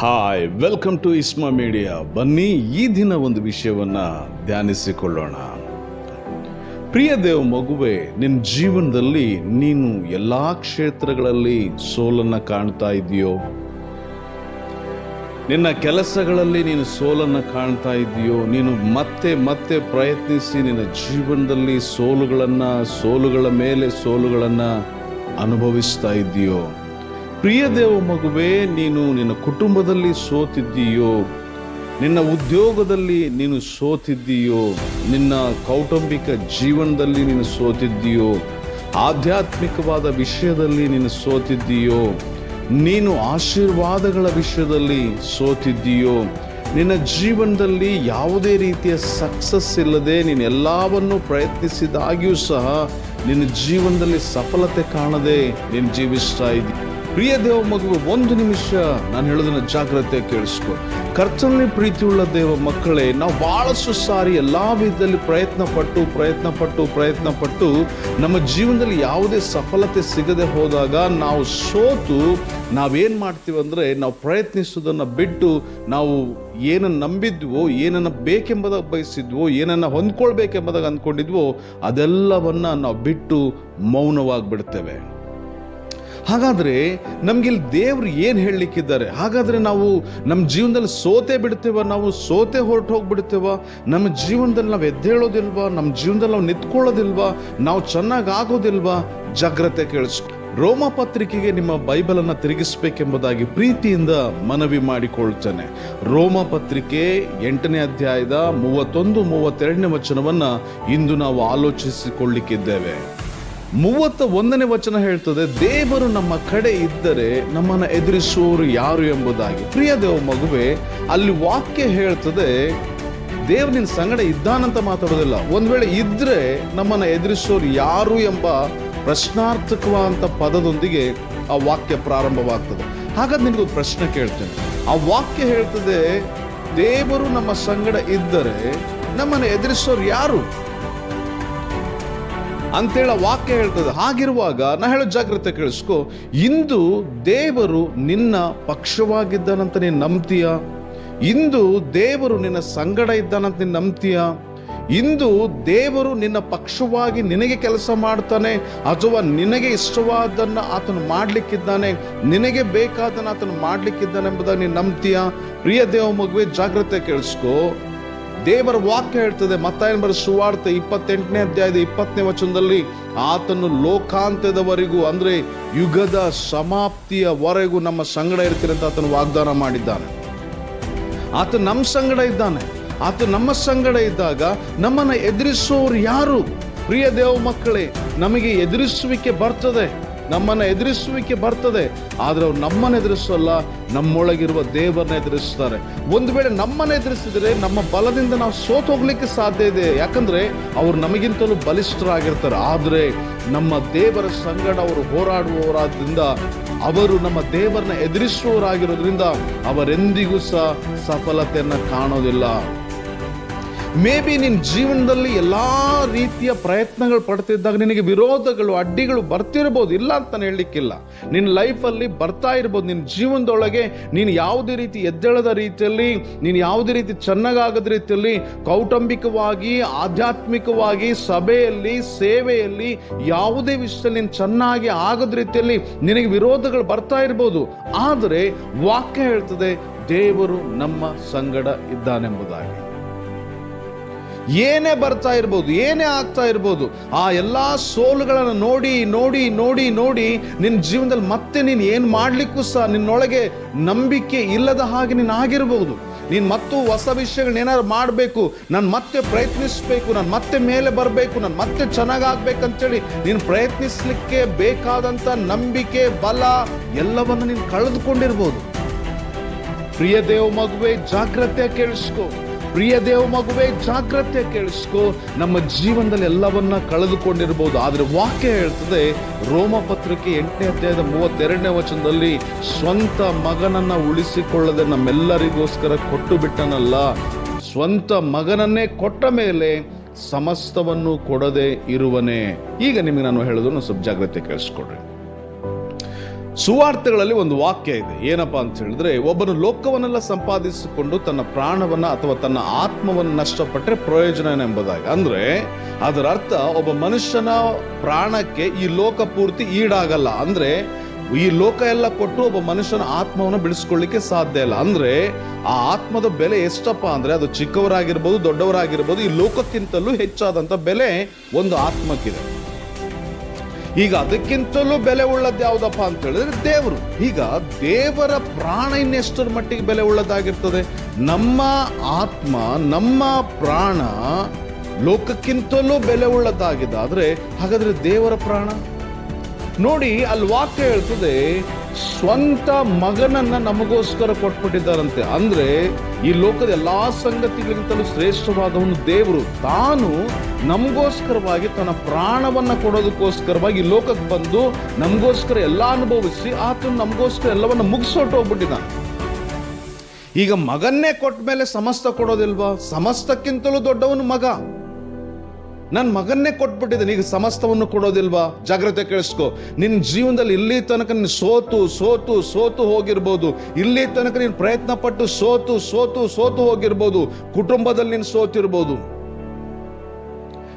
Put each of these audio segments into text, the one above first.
Hi welcome to Isma media ಬನ್ನಿ ಈ ದಿನ ಒಂದು ವಿಷಯವನ್ನು ಧ್ಯಾನಿಸಿಕೊಳ್ಳೋಣ. ಪ್ರಿಯ ದೇವ ಮಗುವೆ ನಿನ್ನ ಜೀವನದಲ್ಲಿ ನೀನು ಎಲ್ಲ ಕ್ಷೇತ್ರಗಳಲ್ಲಿ ಸೋಲನ್ನು ಕಾಣ್ತಾ ಇದೆಯೋ? ನಿನ್ನ ಕೆಲಸಗಳಲ್ಲಿ ನೀನು ಸೋಲನ್ನು ಕಾಣ್ತಾ ಇದೆಯೋ? ನೀನು ಮತ್ತೆ ಮತ್ತೆ ಪ್ರಯತ್ನಿಸಿ ನಿನ್ನ ಜೀವನದಲ್ಲಿ ಸೋಲುಗಳನ್ನು, ಸೋಲುಗಳ ಮೇಲೆ ಸೋಲುಗಳನ್ನು ಅನುಭವಿಸ್ತಾ ಇದೆಯೋ? ಪ್ರಿಯ ದೇವ ಮಗುವೆ, ನೀನು ನಿನ್ನ ಕುಟುಂಬದಲ್ಲಿ ಸೋತಿದ್ದೀಯೋ? ನಿನ್ನ ಉದ್ಯೋಗದಲ್ಲಿ ನೀನು ಸೋತಿದ್ದೀಯೋ? ನಿನ್ನ ಕೌಟುಂಬಿಕ ಜೀವನದಲ್ಲಿ ನೀನು ಸೋತಿದ್ದೀಯೋ? ಆಧ್ಯಾತ್ಮಿಕವಾದ ವಿಷಯದಲ್ಲಿ ನೀನು ಸೋತಿದ್ದೀಯೋ? ನೀನು ಆಶೀರ್ವಾದಗಳ ವಿಷಯದಲ್ಲಿ ಸೋತಿದ್ದೀಯೋ? ನಿನ್ನ ಜೀವನದಲ್ಲಿ ಯಾವುದೇ ರೀತಿಯ ಸಕ್ಸಸ್ ಇಲ್ಲದೆ ನೀನು ಎಲ್ಲವನ್ನು ಪ್ರಯತ್ನಿಸಿದಾಗಿಯೂ ಸಹ ನಿನ್ನ ಜೀವನದಲ್ಲಿ ಸಫಲತೆ ಕಾಣದೆ ನೀನು ಜೀವಿಸ್ತಾ ಇದ್ದೀಯ ಪ್ರಿಯ ದೇವ ಮಗು ಒಂದು ನಿಮಿಷ ನಾನು ಹೇಳೋದನ್ನ ಜಾಗ್ರತೆ ಕೇಳಿಸ್ಕೊ. ಕರ್ತನಲ್ಲಿ ಪ್ರೀತಿಯುಳ್ಳ ದೇವ ಮಕ್ಕಳೇ, ನಾವು ಬಹಳಷ್ಟು ಸಾರಿ ಎಲ್ಲ ವಿಧದಲ್ಲಿ ಪ್ರಯತ್ನ ಪಟ್ಟು ಪ್ರಯತ್ನ ಪಟ್ಟು ಪ್ರಯತ್ನ ಪಟ್ಟು ನಮ್ಮ ಜೀವನದಲ್ಲಿ ಯಾವುದೇ ಸಫಲತೆ ಸಿಗದೆ ಹೋದಾಗ ನಾವು ಸೋತು, ನಾವೇನು ಮಾಡ್ತೀವಿ ಅಂದರೆ ನಾವು ಪ್ರಯತ್ನಿಸೋದನ್ನು ಬಿಟ್ಟು ನಾವು ಏನನ್ನು ನಂಬಿದ್ವೋ, ಏನನ್ನು ಬೇಕೆಂಬುದಾಗ ಬಯಸಿದ್ವೋ, ಏನನ್ನು ಹೊಂದ್ಕೊಳ್ಬೇಕೆಂಬುದಾಗ ಅಂದ್ಕೊಂಡಿದ್ವೋ, ಅದೆಲ್ಲವನ್ನು ನಾವು ಬಿಟ್ಟು ಮೌನವಾಗಿಬಿಡ್ತೇವೆ. ಹಾಗಾದ್ರೆ ನಮಗಿಲ್ಲಿ ದೇವ್ರು ಏನು ಹೇಳಲಿಕ್ಕಿದ್ದಾರೆ? ಹಾಗಾದ್ರೆ ನಾವು ನಮ್ಮ ಜೀವನದಲ್ಲಿ ಸೋತೆ ಬಿಡ್ತೇವ, ನಾವು ಸೋತೆ ಹೊರಟು ಹೋಗ್ಬಿಡ್ತೇವ? ನಮ್ಮ ಜೀವನದಲ್ಲಿ ನಾವು ಎದ್ದೇಳೋದಿಲ್ವಾ? ನಮ್ಮ ಜೀವನದಲ್ಲಿ ನಾವು ನಿಂತ್ಕೊಳ್ಳೋದಿಲ್ವಾ? ನಾವು ಚೆನ್ನಾಗಿ ಆಗೋದಿಲ್ವಾ? ಜಾಗ್ರತೆ ಕೇಳಿಸ್ಕೊ. ರೋಮ ಪತ್ರಿಕೆಗೆ ನಿಮ್ಮ ಬೈಬಲನ್ನು ತಿರುಗಿಸಬೇಕೆಂಬುದಾಗಿ ಪ್ರೀತಿಯಿಂದ ಮನವಿ ಮಾಡಿಕೊಳ್ತೇನೆ. ರೋಮ ಪತ್ರಿಕೆ ಎಂಟನೇ ಅಧ್ಯಾಯದ ಮೂವತ್ತೊಂದು, ಮೂವತ್ತೆರಡನೇ ವಚನವನ್ನು ಇಂದು ನಾವು ಆಲೋಚಿಸಿಕೊಳ್ಳಿಕ್ಕಿದ್ದೇವೆ. ಮೂವತ್ತ ಒಂದನೇ ವಚನ ಹೇಳ್ತದೆ, ದೇವರು ನಮ್ಮ ಕಡೆ ಇದ್ದರೆ ನಮ್ಮನ್ನು ಎದುರಿಸುವವರು ಯಾರು ಎಂಬುದಾಗಿ. ಪ್ರಿಯ ದೇವ ಮಗುವೆ, ಅಲ್ಲಿ ವಾಕ್ಯ ಹೇಳ್ತದೆ ದೇವ್ ನಿನ್ನ ಸಂಗಡ ಇದ್ದಾನಂತ ಮಾತಾಡೋದಿಲ್ಲ. ಒಂದ್ ವೇಳೆ ಇದ್ರೆ ನಮ್ಮನ್ನ ಎದುರಿಸೋರು ಯಾರು ಎಂಬ ಪ್ರಶ್ನಾರ್ಥಕವಾದಂಥ ಪದದೊಂದಿಗೆ ಆ ವಾಕ್ಯ ಪ್ರಾರಂಭವಾಗ್ತದೆ. ಹಾಗಾದ್ರೆ ನಿನಗೊಂದು ಪ್ರಶ್ನೆ ಕೇಳ್ತೇನೆ. ಆ ವಾಕ್ಯ ಹೇಳ್ತದೆ, ದೇವರು ನಮ್ಮ ಸಂಗಡ ಇದ್ದರೆ ನಮ್ಮನ್ನ ಎದುರಿಸೋರು ಯಾರು? ಅಂತೇಳ ವಾಕ್ಯ ಹೇಳ್ತದೆ. ಹಾಗಿರುವಾಗ ನಾ ಹೇಳೋ ಜಾಗ್ರತೆ ಕೇಳಿಸ್ಕೊ, ಇಂದು ದೇವರು ನಿನ್ನ ಪಕ್ಷವಾಗಿದ್ದಾನಂತ ನೀನು ನಂಬ್ತೀಯ? ಇಂದು ದೇವರು ನಿನ್ನ ಸಂಗಡ ಇದ್ದಾನಂತ ನೀನು ನಂಬ್ತೀಯ? ಇಂದು ದೇವರು ನಿನ್ನ ಪಕ್ಷವಾಗಿ ನಿನಗೆ ಕೆಲಸ ಮಾಡ್ತಾನೆ, ಅಥವಾ ನಿನಗೆ ಇಷ್ಟವಾದನ್ನ ಆತನು ಮಾಡಲಿಕ್ಕಿದ್ದಾನೆ, ನಿನಗೆ ಬೇಕಾದನ್ನು ಆತನು ಮಾಡ್ಲಿಕ್ಕಿದ್ದಾನೆ ಎಂಬುದಾಗಿ ನೀನು ನಂಬ್ತೀಯ? ಪ್ರಿಯ ದೇವ ಮಗುವೆ, ಜಾಗ್ರತೆ ಕೇಳಿಸ್ಕೊ. ದೇವರ ವಾಕ್ಯ ಹೇಳ್ತದೆ, ಮತ್ತಾಯನ ಸುವಾರ್ತೆ ಇಪ್ಪತ್ತೆಂಟನೇ ಅಧ್ಯಾಯದ ಇಪ್ಪತ್ತನೇ ವಚನದಲ್ಲಿ, ಆತನು ಲೋಕಾಂತ್ಯದವರೆಗೂ, ಅಂದರೆ ಯುಗದ ಸಮಾಪ್ತಿಯವರೆಗೂ ನಮ್ಮ ಸಂಗಡ ಇರ್ತೀರಿ ಅಂತ ಆತನು ವಾಗ್ದಾನ ಮಾಡಿದ್ದಾನೆ. ಆತ ನಮ್ಮ ಸಂಗಡ ಇದ್ದಾನೆ. ಆತ ನಮ್ಮ ಸಂಗಡ ಇದ್ದಾಗ ನಮ್ಮನ್ನ ಎದುರಿಸೋರು ಯಾರು? ಪ್ರಿಯ ದೇವ ಮಕ್ಕಳೇ, ನಮಗೆ ಎದುರಿಸುವಿಕೆ ಬರ್ತದೆ. ನಮ್ಮನ್ನ ಎದುರಿಸುವಿಕೆ ಬರ್ತದೆ, ಆದರೆ ಅವ್ರು ನಮ್ಮನ್ನು ಎದುರಿಸಲ್ಲ, ನಮ್ಮೊಳಗಿರುವ ದೇವರನ್ನ ಎದುರಿಸ್ತಾರೆ. ಒಂದು ವೇಳೆ ನಮ್ಮನ್ನು ಎದುರಿಸಿದರೆ, ನಮ್ಮ ಬಲದಿಂದ ನಾವು ಸೋತು ಹೋಗ್ಲಿಕ್ಕೆ ಸಾಧ್ಯ ಇದೆ. ಯಾಕಂದರೆ ಅವರು ನಮಗಿಂತಲೂ ಬಲಿಷ್ಠರಾಗಿರ್ತಾರೆ. ಆದರೆ ನಮ್ಮ ದೇವರ ಸಂಗಡ ಅವರು ಹೋರಾಡುವವರಾದ್ರಿಂದ, ಅವರು ನಮ್ಮ ದೇವರನ್ನ ಎದುರಿಸುವವರಾಗಿರೋದ್ರಿಂದ ಅವರೆಂದಿಗೂ ಸಹ ಸಫಲತೆಯನ್ನು ಕಾಣೋದಿಲ್ಲ. ಮೇ ಬಿ ನಿನ್ನ ಜೀವನದಲ್ಲಿ ಎಲ್ಲ ರೀತಿಯ ಪ್ರಯತ್ನಗಳು ಪಡ್ತಿದ್ದಾಗ ನಿನಗೆ ವಿರೋಧಗಳು, ಅಡ್ಡಿಗಳು ಬರ್ತಿರ್ಬೋದು, ಇಲ್ಲ ಅಂತ ಹೇಳಲಿಕ್ಕಿಲ್ಲ. ನಿನ್ನ ಲೈಫಲ್ಲಿ ಬರ್ತಾ ಇರ್ಬೋದು ನಿನ್ನ ಜೀವನದೊಳಗೆ ನೀನು ಯಾವುದೇ ರೀತಿ ಎದ್ದೇಳದ ರೀತಿಯಲ್ಲಿ, ನೀನು ಯಾವುದೇ ರೀತಿ ಚೆನ್ನಾಗಾಗದ ರೀತಿಯಲ್ಲಿ ಕೌಟುಂಬಿಕವಾಗಿ, ಆಧ್ಯಾತ್ಮಿಕವಾಗಿ, ಸಭೆಯಲ್ಲಿ, ಸೇವೆಯಲ್ಲಿ ಯಾವುದೇ ವಿಷಯದಲ್ಲಿ ನೀನು ಚೆನ್ನಾಗಿ ಆಗದ ರೀತಿಯಲ್ಲಿ ನಿನಗೆ ವಿರೋಧಗಳು ಬರ್ತಾ ಇರ್ಬೋದು. ಆದರೆ ವಾಕ್ಯ ಹೇಳ್ತದೆ, ದೇವರು ನಮ್ಮ ಸಂಗಡ ಇದ್ದಾನೆಂಬುದಾಗಿ. ಏನೇ ಬರ್ತಾ ಇರ್ಬೋದು, ಏನೇ ಆಗ್ತಾ ಇರ್ಬೋದು, ಆ ಎಲ್ಲ ಸೋಲುಗಳನ್ನು ನೋಡಿ ನೋಡಿ ನೋಡಿ ನೋಡಿ ನಿನ್ನ ಜೀವನದಲ್ಲಿ ಮತ್ತೆ ನೀನು ಏನು ಮಾಡಲಿಕ್ಕೂ ಸಹ ನಿನ್ನೊಳಗೆ ನಂಬಿಕೆ ಇಲ್ಲದ ಹಾಗೆ ನೀನು ಆಗಿರ್ಬೋದು. ನೀನು ಮತ್ತು ಹೊಸ ವಿಷಯಗಳನ್ನ ಏನಾದ್ರು ಮಾಡಬೇಕು, ನಾನು ಮತ್ತೆ ಪ್ರಯತ್ನಿಸಬೇಕು, ನಾನು ಮತ್ತೆ ಮೇಲೆ ಬರಬೇಕು, ನಾನು ಮತ್ತೆ ಚೆನ್ನಾಗಾಗ್ಬೇಕಂತೇಳಿ ನೀನು ಪ್ರಯತ್ನಿಸಲಿಕ್ಕೆ ಬೇಕಾದಂಥ ನಂಬಿಕೆ, ಬಲ ಎಲ್ಲವನ್ನು ನೀನು ಕಳೆದುಕೊಂಡಿರ್ಬೋದು. ಪ್ರಿಯ ದೇವ ಮಗುವೆ ಜಾಗ್ರತೆ ಕೇಳಿಸ್ಕೋ. ಪ್ರಿಯ ದೇವ ಮಗುವೆ, ಜಾಗ್ರತೆ ಕೇಳಿಸ್ಕೋ. ನಮ್ಮ ಜೀವನದಲ್ಲಿ ಎಲ್ಲವನ್ನ ಕಳೆದುಕೊಂಡಿರ್ಬೋದು. ಆದರೆ ವಾಕ್ಯ ಹೇಳ್ತದೆ, ರೋಮ ಪತ್ರಿಕೆ ಎಂಟನೇ ಅಧ್ಯಾಯದ ಮೂವತ್ತೆರಡನೇ ವಚನದಲ್ಲಿ, ಸ್ವಂತ ಮಗನನ್ನ ಉಳಿಸಿಕೊಳ್ಳದೆ ನಮ್ಮೆಲ್ಲರಿಗೋಸ್ಕರ ಕೊಟ್ಟು ಬಿಟ್ಟನಲ್ಲ. ಸ್ವಂತ ಮಗನನ್ನೇ ಕೊಟ್ಟ ಮೇಲೆ ಸಮಸ್ತವನ್ನು ಕೊಡದೆ ಇರುವನೇ. ಈಗ ನಿಮಗೆ ನಾನು ಹೇಳೋದನ್ನು ಸ್ವಲ್ಪ ಜಾಗ್ರತೆ ಕೇಳಿಸ್ಕೊಡ್ರಿ. ಸುವಾರ್ತೆಗಳಲ್ಲಿ ಒಂದು ವಾಕ್ಯ ಇದೆ. ಏನಪ್ಪಾ ಅಂತ ಹೇಳಿದ್ರೆ, ಒಬ್ಬನು ಲೋಕವನ್ನೆಲ್ಲ ಸಂಪಾದಿಸಿಕೊಂಡು ತನ್ನ ಪ್ರಾಣವನ್ನ ಅಥವಾ ತನ್ನ ಆತ್ಮವನ್ನು ನಷ್ಟಪಟ್ಟರೆ ಪ್ರಯೋಜನ ಎಂಬುದಾಗಿ. ಅಂದ್ರೆ, ಅದರ ಅರ್ಥ ಒಬ್ಬ ಮನುಷ್ಯನ ಪ್ರಾಣಕ್ಕೆ ಈ ಲೋಕ ಪೂರ್ತಿ ಈಡಾಗಲ್ಲ. ಅಂದ್ರೆ, ಈ ಲೋಕ ಎಲ್ಲ ಕೊಟ್ಟು ಒಬ್ಬ ಮನುಷ್ಯನ ಆತ್ಮವನ್ನು ಬಿಡಿಸ್ಕೊಳ್ಳಿಕ್ಕೆ ಸಾಧ್ಯ ಇಲ್ಲ. ಅಂದ್ರೆ, ಆ ಆತ್ಮದ ಬೆಲೆ ಎಷ್ಟಪ್ಪ ಅಂದ್ರೆ, ಅದು ಚಿಕ್ಕವರಾಗಿರ್ಬೋದು, ದೊಡ್ಡವರಾಗಿರ್ಬೋದು, ಈ ಲೋಕಕ್ಕಿಂತಲೂ ಹೆಚ್ಚಾದಂತ ಬೆಲೆ ಒಂದು ಆತ್ಮಕ್ಕಿದೆ. ಈಗ ಅದಕ್ಕಿಂತಲೂ ಬೆಲೆ ಉಳ್ಳದ್ದು ಯಾವುದಪ್ಪ ಅಂತ ಹೇಳಿದ್ರೆ ದೇವರು. ಈಗ ದೇವರ ಪ್ರಾಣ ಇನ್ನೆಷ್ಟರ ಮಟ್ಟಿಗೆ ಬೆಲೆ ಉಳ್ಳದಾಗಿರ್ತದೆ ನಮ್ಮ ಆತ್ಮ, ನಮ್ಮ ಪ್ರಾಣ ಲೋಕಕ್ಕಿಂತಲೂ ಬೆಲೆ ಉಳ್ಳದಾಗಿದೆ ಆದ್ರೆ ಹಾಗಾದ್ರೆ ದೇವರ ಪ್ರಾಣ? ನೋಡಿ, ಅಲ್ಲಿ ವಾಕ್ಯ ಹೇಳ್ತದೆ ಸ್ವಂತ ಮಗನನ್ನ ನಮಗೋಸ್ಕರ ಕೊಟ್ಬಿಟ್ಟಿದ್ದಾರಂತೆ. ಅಂದ್ರೆ ಈ ಲೋಕದ ಎಲ್ಲಾ ಸಂಗತಿಗಳಿಗಿಂತಲೂ ಶ್ರೇಷ್ಠವಾದವನು ದೇವರು. ತಾನು ನಮಗೋಸ್ಕರವಾಗಿ ತನ್ನ ಪ್ರಾಣವನ್ನ ಕೊಡೋದಕ್ಕೋಸ್ಕರವಾಗಿ ಲೋಕಕ್ಕೆ ಬಂದು ನಮಗೋಸ್ಕರ ಎಲ್ಲ ಅನುಭವಿಸಿ ಆತನು ನಮಗೋಸ್ಕರ ಎಲ್ಲವನ್ನ ಮುಗಿಸೋಟ್ ಹೋಗ್ಬಿಟ್ಟಿದ್ದಾನೆ ಈಗ ಮಗನ್ನೇ ಕೊಟ್ಟ ಮೇಲೆ ಸಮಸ್ತ ಕೊಡೋದಿಲ್ವಾ? ಸಮಸ್ತಕ್ಕಿಂತಲೂ ದೊಡ್ಡವನು ಮಗ. ನನ್ನ ಮಗನ್ನೇ ಕೊಟ್ಬಿಟ್ಟಿದ್ದೀನಿ ಈಗ ಸಮಸ್ತವನ್ನು ಕೊಡೋದಿಲ್ವಾ? ಜಾಗ್ರತೆ ಕೇಳಿಸ್ಕೊ. ನಿನ್ನ ಜೀವನದಲ್ಲಿ ಇಲ್ಲಿ ತನಕ ನೀನು ಸೋತು ಸೋತು ಸೋತು ಹೋಗಿರ್ಬೋದು. ಇಲ್ಲಿ ತನಕ ನೀನು ಪ್ರಯತ್ನ ಪಟ್ಟು ಸೋತು ಸೋತು ಸೋತು ಹೋಗಿರ್ಬೋದು. ಕುಟುಂಬದಲ್ಲಿ ನೀನು ಸೋತಿರ್ಬೋದು.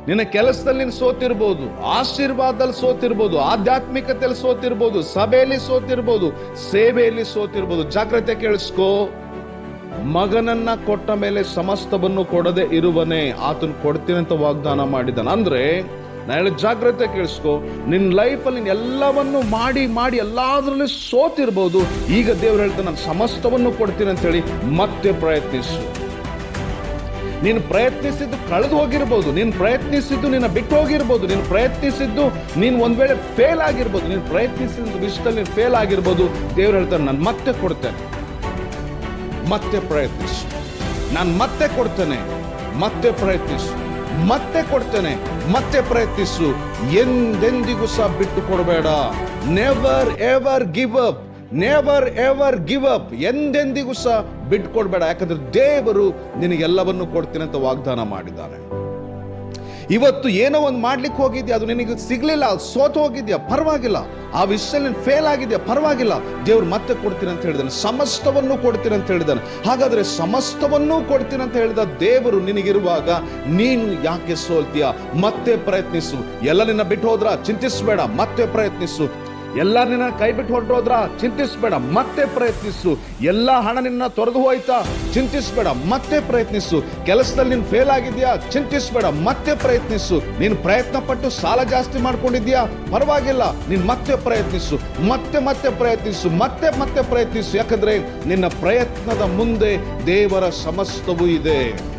ನಿನ್ನ ಕೆಲಸದಲ್ಲಿ ನೀನು ಸೋತಿರ್ಬೋದು. ಆಶೀರ್ವಾದದಲ್ಲಿ ಸೋತಿರ್ಬೋದು. ಆಧ್ಯಾತ್ಮಿಕತೆಯಲ್ಲಿ ಸೋತಿರ್ಬೋದು. ಸಭೆಯಲ್ಲಿ ಸೋತಿರ್ಬೋದು. ಸೇವೆಯಲ್ಲಿ ಸೋತಿರ್ಬೋದು. ಜಾಗ್ರತೆ ಕೇಳಿಸ್ಕೋ. ಮಗನನ್ನ ಕೊಟ್ಟ ಮೇಲೆ ಸಮಸ್ತವನ್ನು ಕೊಡದೆ ಇರುವನೇ ಆತನು ಕೊಡ್ತೀನಿ ಅಂತ ವಾಗ್ದಾನ ಮಾಡಿದ್ದಾನೆ. ಅಂದ್ರೆ, ನಾ ಹೇಳಿ ಜಾಗ್ರತೆ ಕೇಳಿಸ್ಕೊ. ನಿನ್ನ ಲೈಫಲ್ಲಿ ನೀನು ಎಲ್ಲವನ್ನು ಮಾಡಿ ಮಾಡಿ ಎಲ್ಲಾದ್ರಲ್ಲಿ ಸೋತಿರ್ಬೋದು. ಈಗ ದೇವ್ರು ಹೇಳ್ತಾನೆ, ನಾನು ಸಮಸ್ತವನ್ನು ಕೊಡ್ತೀನಿ ಅಂತೇಳಿ ಮತ್ತೆ ಪ್ರಯತ್ನಿಸು. ನೀನು ಪ್ರಯತ್ನಿಸಿದ್ದು ಕಳೆದು ಹೋಗಿರ್ಬೋದು. ನೀನು ಪ್ರಯತ್ನಿಸಿದ್ದು ನಿನ್ನ ಬಿಟ್ಟು ಹೋಗಿರ್ಬೋದು. ನೀನು ಪ್ರಯತ್ನಿಸಿದ್ದು ನೀನು ಒಂದು ವೇಳೆ ಫೇಲ್ ಆಗಿರ್ಬೋದು. ನೀನು ಪ್ರಯತ್ನಿಸಿದ ವಿಷಯದಲ್ಲಿ ನೀನು ಫೇಲ್ ಆಗಿರ್ಬೋದು. ದೇವ್ರು ಹೇಳ್ತಾರೆ ನಾನು ಮತ್ತೆ ಕೊಡ್ತೇನೆ. ಮತ್ತೆ ಪ್ರಯತ್ನಿಸು. ನಾನು ಮತ್ತೆ ಕೊಡ್ತೇನೆ, ಮತ್ತೆ ಪ್ರಯತ್ನಿಸು, ಮತ್ತೆ ಕೊಡ್ತೇನೆ, ಮತ್ತೆ ಪ್ರಯತ್ನಿಸು. ಎಂದೆಂದಿಗೂ ಸಹ ಬಿಟ್ಟು ಕೊಡಬೇಡ. Never ever give up never ever give up ಎಂದೆಂದಿಗೂ ಸಹ ಬಿಟ್ಟು ಕೊಡಬೇಡ. ಯಾಕಂದ್ರೆ ದೇವರು ನಿನಗೆಲ್ಲವನ್ನು ಕೊಡ್ತೀನಿ ಅಂತ ವಾಗ್ದಾನ ಮಾಡಿದ್ದಾನೆ ಇವತ್ತು ಏನೋ ಒಂದು ಮಾಡ್ಲಿಕ್ಕೆ ಹೋಗಿದ್ಯಾ? ಅದು ನಿನಗೆ ಸಿಗ್ಲಿಲ್ಲ ಸೋತು ಹೋಗಿದ್ಯಾ? ಪರವಾಗಿಲ್ಲ. ಆ ವಿಷಯದಲ್ಲಿ ನೀನು ಫೇಲ್ ಆಗಿದ್ಯಾ? ಪರವಾಗಿಲ್ಲ. ದೇವ್ರು ಮತ್ತೆ ಕೊಡ್ತೀನಿ ಅಂತ ಹೇಳಿದಾನೆ. ಸಮಸ್ತವನ್ನು ಕೊಡ್ತೀನಿ ಅಂತ ಹೇಳಿದಾನೆ. ಹಾಗಾದ್ರೆ ಸಮಸ್ತವನ್ನೂ ಕೊಡ್ತೀನಿ ಅಂತ ಹೇಳಿದ ದೇವರು ನಿನಗಿರುವಾಗ ನೀನು ಯಾಕೆ ಸೋಲ್ತೀಯ? ಮತ್ತೆ ಪ್ರಯತ್ನಿಸು. ಎಲ್ಲ ನಿನ್ನ ಬಿಟ್ಟು ಹೋದ್ರ? ಚಿಂತಿಸಬೇಡ. ಮತ್ತೆ ಪ್ರಯತ್ನಿಸು. ಎಲ್ಲ ನಿನ್ನ ಕೈ ಬಿಟ್ಟು ಹೊರಟೋದ್ರ ಚಿಂತಿಸ್ಬೇಡ, ಮತ್ತೆ ಪ್ರಯತ್ನಿಸು. ಎಲ್ಲ ಹಣ ನಿನ್ನ ತೊರೆದು ಹೋಯ್ತಾ, ಚಿಂತಿಸ್ಬೇಡ, ಮತ್ತೆ ಪ್ರಯತ್ನಿಸು. ಕೆಲಸದಲ್ಲಿ ನೀನು ಫೇಲ್ ಆಗಿದ್ಯಾ ಚಿಂತಿಸ್ಬೇಡ, ಮತ್ತೆ ಪ್ರಯತ್ನಿಸು. ನೀನು ಪ್ರಯತ್ನ ಪಟ್ಟು ಸಾಲ ಜಾಸ್ತಿ ಮಾಡ್ಕೊಂಡಿದ್ಯಾ ಪರವಾಗಿಲ್ಲ, ನೀನು ಮತ್ತೆ ಪ್ರಯತ್ನಿಸು, ಮತ್ತೆ ಮತ್ತೆ ಪ್ರಯತ್ನಿಸು, ಮತ್ತೆ ಮತ್ತೆ ಪ್ರಯತ್ನಿಸು. ಯಾಕಂದ್ರೆ ನಿನ್ನ ಪ್ರಯತ್ನದ ಮುಂದೆ ದೇವರ ಸಮಸ್ತವೂ ಇದೆ.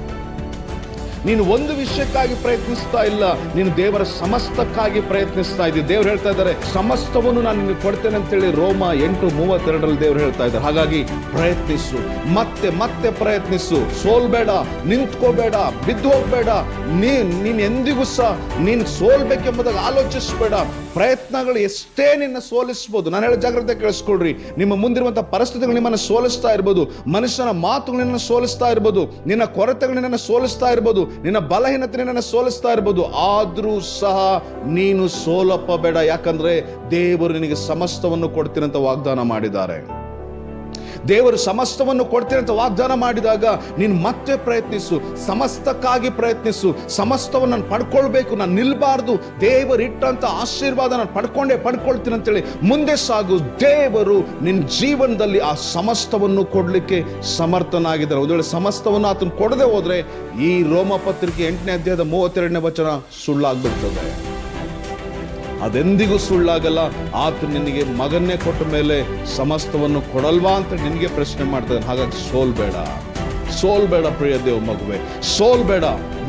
ನೀನು ಒಂದು ವಿಷಯಕ್ಕಾಗಿ ಪ್ರಯತ್ನಿಸ್ತಾ ಇಲ್ಲ, ನೀನು ದೇವರ ಸಮಸ್ತಕ್ಕಾಗಿ ಪ್ರಯತ್ನಿಸ್ತಾ ಇದ್ದೀವಿ ದೇವ್ರು ಹೇಳ್ತಾ ಇದ್ದಾರೆ, ಸಮಸ್ತವನ್ನು ನಾನು ನಿನಗೆ ಕೊಡ್ತೇನೆ ಅಂತೇಳಿ ರೋಮ ಎಂಟು ಮೂವತ್ತೆರಡರಲ್ಲಿ ದೇವ್ರು ಹೇಳ್ತಾ ಇದ್ದಾರೆ. ಹಾಗಾಗಿ ಪ್ರಯತ್ನಿಸು, ಮತ್ತೆ ಮತ್ತೆ ಪ್ರಯತ್ನಿಸು. ಸೋಲ್ಬೇಡ ನಿಂತ್ಕೋಬೇಡ, ಬಿದ್ದು ಹೋಗ್ಬೇಡ. ನೀನ್ ನೀನ್ ಎಂದಿಗೂ ಸಹ ನೀನ್ ಸೋಲ್ಬೇಕೆಂಬುದಾಗಿ ಆಲೋಚಿಸಬೇಡ. ಪ್ರಯತ್ನಗಳು ಎಷ್ಟೇ ನಿನ್ನ ಸೋಲಿಸ್ಬೋದು. ನಾನು ಹೇಳೋ ಜಾಗ್ರತೆ ಕೇಳಿಸ್ಕೊಳ್ರಿ. ನಿಮ್ಮ ಮುಂದಿರುವಂತಹ ಪರಿಸ್ಥಿತಿಗಳು ನಿಮ್ಮನ್ನು ಸೋಲಿಸ್ತಾ ಇರ್ಬೋದು. ಮನುಷ್ಯನ ಮಾತುಗಳು ನಿನ್ನ ಸೋಲಿಸ್ತಾ ಇರ್ಬೋದು. ನಿನ್ನ ಕೊರತೆಗಳು ನಿನ್ನನ್ನು ಸೋಲಿಸ್ತಾ ಇರ್ಬೋದು. ನಿನ್ನ ಬಲಹೀನತೆ ನಿನ್ನನ್ನು ಸೋಲಿಸ್ತಾ ಇರ್ಬೋದು. ಆದರೂ ಸಹ ನೀನು ಸೋಲಪ್ಪ ಬೇಡ ಯಾಕಂದ್ರೆ ದೇವರು ನಿನಗೆ ಸಮಸ್ತವನ್ನು ಕೊಡ್ತೀನಂತ ವಾಗ್ದಾನ ಮಾಡಿದ್ದಾರೆ. ದೇವರು ಸಮಸ್ತವನ್ನು ಕೊಡ್ತೀರಂತ ವಾಗ್ದಾನ ಮಾಡಿದಾಗ ನೀನು ಮತ್ತೆ ಪ್ರಯತ್ನಿಸು, ಸಮಸ್ತಕ್ಕಾಗಿ ಪ್ರಯತ್ನಿಸು, ಸಮಸ್ತವನ್ನು ನಾನು ಪಡ್ಕೊಳ್ಬೇಕು, ನಾನು ನಿಲ್ಬಾರ್ದು, ದೇವರು ಇಟ್ಟಂತ ಆಶೀರ್ವಾದ ನಾನು ಪಡ್ಕೊಂಡೇ ಪಡ್ಕೊಳ್ತೀನಿ ಅಂತೇಳಿ ಮುಂದೆ ಸಾಗು. ದೇವರು ನಿನ್ನ ಜೀವನದಲ್ಲಿ ಆ ಸಮಸ್ತವನ್ನು ಕೊಡಲಿಕ್ಕೆ ಸಮರ್ಥನಾಗಿದ್ದಾರೆ. ಒಂದು ವೇಳೆ ಸಮಸ್ತವನ್ನು ಆತನು ಕೊಡದೆ ಹೋದ್ರೆ ಈ ರೋಮ ಪತ್ರಿಕೆ ಎಂಟನೇ ಅಧ್ಯಾಯದ ಮೂವತ್ತೆರಡನೇ ವಚನ ಸುಳ್ಳಾಗ್ಬಿಡ್ತದೆ. ಅದೆಂದಿಗೂ ಸುಳ್ಳಾಗಲ್ಲ. ಆತ ನಿನಗೆ ಮಗನ್ನೇ ಕೊಟ್ಟ ಮೇಲೆ ಸಮಸ್ತವನ್ನು ಕೊಡಲ್ವಾ ಅಂತ ನಿನಗೆ ಪ್ರಶ್ನೆ ಮಾಡ್ತಾನೆ. ಹಾಗಾಗಿ ಸೋಲ್ಬೇಡ. ಸೋಲ್ಬೇಡ ಪ್ರಿಯ ದೇವ್ ಮಗುವೆ. ಸೋಲ್ಬೇಡ.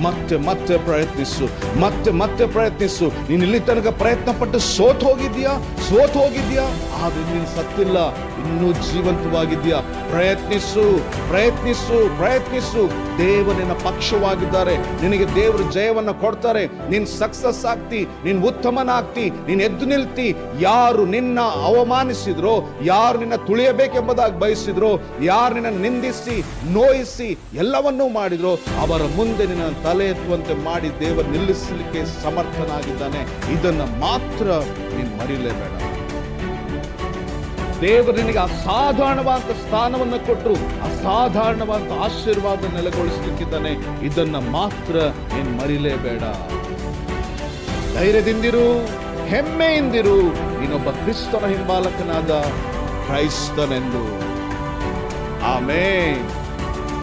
ಮತ್ತೆ ಮತ್ತೆ ಪ್ರಯತ್ನಿಸು, ಮತ್ತೆ ಮತ್ತೆ ಪ್ರಯತ್ನಿಸು. ನೀನು ಇಲ್ಲಿ ತನಕ ಪ್ರಯತ್ನ ಪಟ್ಟು ಸೋತ್ ಹೋಗಿದ್ಯಾ ಸೋತ್ ಹೋಗಿದ್ಯಾ ಆದ್ರೆ ನೀನು ಸತ್ತಿಲ್ಲ, ಇನ್ನೂ ಜೀವಂತವಾಗಿದ್ಯಾ ಪ್ರಯತ್ನಿಸು ಪ್ರಯತ್ನಿಸು ಪ್ರಯತ್ನಿಸು. ದೇವರಿನ ಪಕ್ಷವಾಗಿದ್ದಾರೆ. ನಿನಗೆ ದೇವರು ಜಯವನ್ನ ಕೊಡ್ತಾರೆ. ನೀನ್ ಸಕ್ಸಸ್ ಆಗ್ತಿ, ನೀನ್ ಉತ್ತಮನಾಗ್ತಿ, ನೀನ್ ಎದ್ದು ನಿಲ್ತಿ. ಯಾರು ನಿನ್ನ ಅವಮಾನಿಸಿದ್ರೋ, ಯಾರು ನಿನ್ನ ತುಳಿಯಬೇಕೆಂಬುದಾಗಿ ಬಯಸಿದ್ರೋ, ಯಾರು ನಿನ್ನ ನಿಂದಿಸಿ, ನೋಯಿಸಿ ಎಲ್ಲವನ್ನೂ ಮಾಡಿದ್ರೋ, ಅವರ ಮುಂದೆ ನಿನ್ನ ತಲೆ ಎತ್ತುವಂತೆ ಮಾಡಿ ದೇವ ನಿಲ್ಲಿಸಲಿಕ್ಕೆ ಸಮರ್ಥನಾಗಿದ್ದಾನೆ. ಇದನ್ನ ಮಾತ್ರ ನೀನು ಮರಿಲೇಬೇಡ. ದೇವರು ನಿನಗೆ ಅಸಾಧಾರಣವಾದ ಸ್ಥಾನವನ್ನು ಕೊಟ್ಟರು. ಅಸಾಧಾರಣವಾದ ಆಶೀರ್ವಾದ ನೆಲೆಗೊಳಿಸಲಿಕ್ಕಿದ್ದಾನೆ. ಇದನ್ನ ಮಾತ್ರ ನೀನು ಮರಿಲೇಬೇಡ. ಧೈರ್ಯದಿಂದಿರು, ಹೆಮ್ಮೆಯಿಂದಿರು, ನೀನೊಬ್ಬ ಕ್ರಿಸ್ತನ ಹಿಂಬಾಲಕನಾದ ಕ್ರೈಸ್ತನೆಂದು. ಆಮೇನ್.